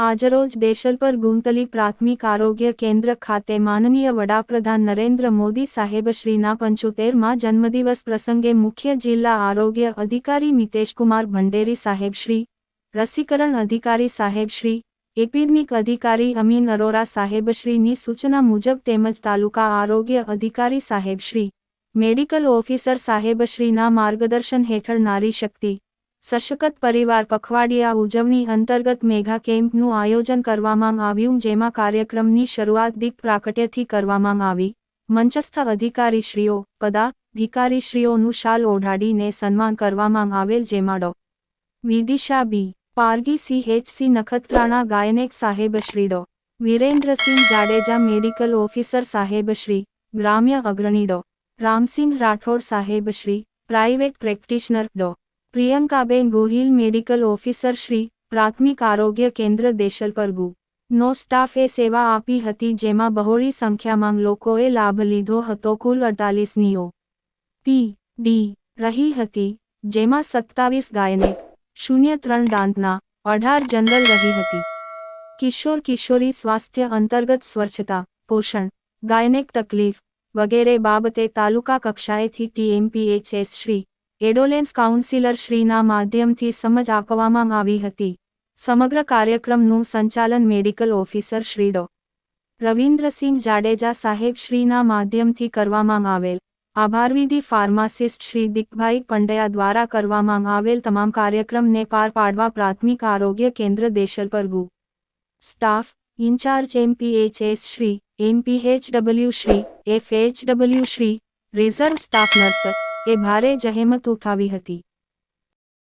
આજરોજ દેશલપર ગુમતલી પ્રાથમિક આરોગ્ય કેન્દ્ર ખાતે માનનીય વડાપ્રધાન નરેન્દ્ર મોદી સાહેબશ્રીના પંચોતેરમાં જન્મદિવસ પ્રસંગે મુખ્ય જિલ્લા આરોગ્ય અધિકારી મિતેશકુમાર ભંડેરી સાહેબશ્રી, રસીકરણ અધિકારી સાહેબશ્રી, એપિડમિક અધિકારી અમીન અરોરા સાહેબશ્રીની સૂચના મુજબ તેમજ તાલુકા આરોગ્ય અધિકારી સાહેબશ્રી, મેડિકલ ઓફિસર સાહેબશ્રીના માર્ગદર્શન હેઠળ નારી શક્તિ સશક્ત પરિવાર પખવાડિયા ઉજવણી અંતર્ગત મેઘા કેમ્પનું આયોજન કરવામાં આવ્યું, જેમાં કાર્યક્રમની શરૂઆત દીપ પ્રાકટ્યથી કરવામાં આવી. મંચસ્થ અધિકારીશ્રીઓ, પદાધિકારીશ્રીઓનું શાલ ઓઢાડીને સન્માન કરવામાં આવેલ, જેમાં Dr. Vidisha B. Pargi CHC Nakhatrana gynaec સાહેબશ્રી Dr. Virendrasinh Jadeja medical officer સાહેબશ્રી ગ્રામ્ય અગ્રણી Dr. Ramsinh Rathod સાહેબશ્રી private practitioner Dr. Priyankaben Gohil medical officer Shri, પ્રાથમિક આરોગ્ય કેન્દ્ર દેશલપરગુ. નો સ્ટાફે સેવા આપી હતી જેમાં બહોળી સંખ્યામાં લોકોએ લાભ લીધો હતો કુલ અડતાલીસનીઓ. પી. ડી. રહી હતી, જેમાં સત્તાવીસ ગાયને, શૂન્ય ત્રણ દાંતના, અઢાર જનરલ રહી હતી. કિશોર કિશોરી સ્વાસ્થ્ય અંતર્ગત સ્વચ્છતા, પોષણ, ગાયનેક તકલીફ, વગેરે બાબતે તાલુકા કક્ષાએથી ટીએમપીએચએસ શ્રી એડોલેન્સ કાઉન્સિલર શ્રીના માધ્યમથી સમજ આપવામાં આવી હતી. સમગ્ર કાર્યક્રમનું સંચાલન medical officer Shri Dr. Ravindrasinh Jadeja સાહેબ શ્રીના માધ્યમથી કરવામાં આવેલ. આભારવિધિ ફાર્માસિસ્ટ શ્રી દિકભાઈ પંડ્યા દ્વારા કરવામાં આવેલ તમામ કાર્યક્રમને પાર પાડવા પ્રાથમિક આરોગ્ય કેન્દ્ર દેશલ પર ગુ. Staff, in-charge MPHS Shri MPHW Shri FHW Shri, reserve staff nurse એ ભારે જહેમત ઉઠાવી હતી.